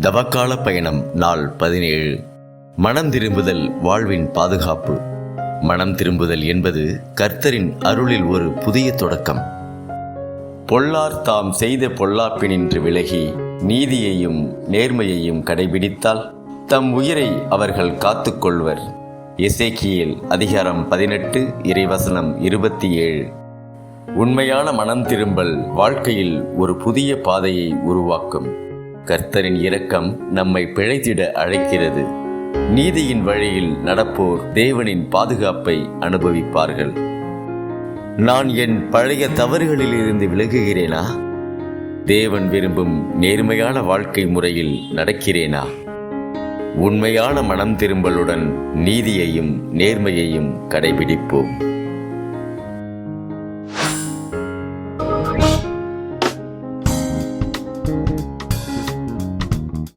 தவக்கால பயணம் நாள் பதினேழு. மனம் திரும்புதல் வாழ்வின் பாதுகாப்பு. மனம் திரும்புதல் என்பது கர்த்தரின் அருளில் ஒரு புதிய தொடக்கம். பொல்லார் தாம் செய்த பொல்லாப்பினின்று விலகி நீதியையும் நேர்மையையும் கடைபிடித்தால் தம் உயிரை அவர்கள் காத்துக்கொள்வர் இசைக்கியல் அதிகாரம் பதினெட்டு இறைவசனம் இருபத்தி ஏழு. உண்மையான மனம் திரும்பல் வாழ்க்கையில் ஒரு புதிய பாதையை உருவாக்கும். கர்த்தரின் இரக்கம் நம்மை பிழைத்திட அழைக்கிறது. நீதியின் வழியில் நடப்போர் தேவனின் பாதுகாப்பை அனுபவிப்பார்கள். நான் என் பழைய தவறுகளில் இருந்து விலகுகிறேனா? தேவன் விரும்பும் நேர்மையான வாழ்க்கை முறையில் நடக்கிறேனா? உண்மையான மனம் திரும்பலுடன் நீதியையும் நேர்மையையும் கடைபிடிப்போம்.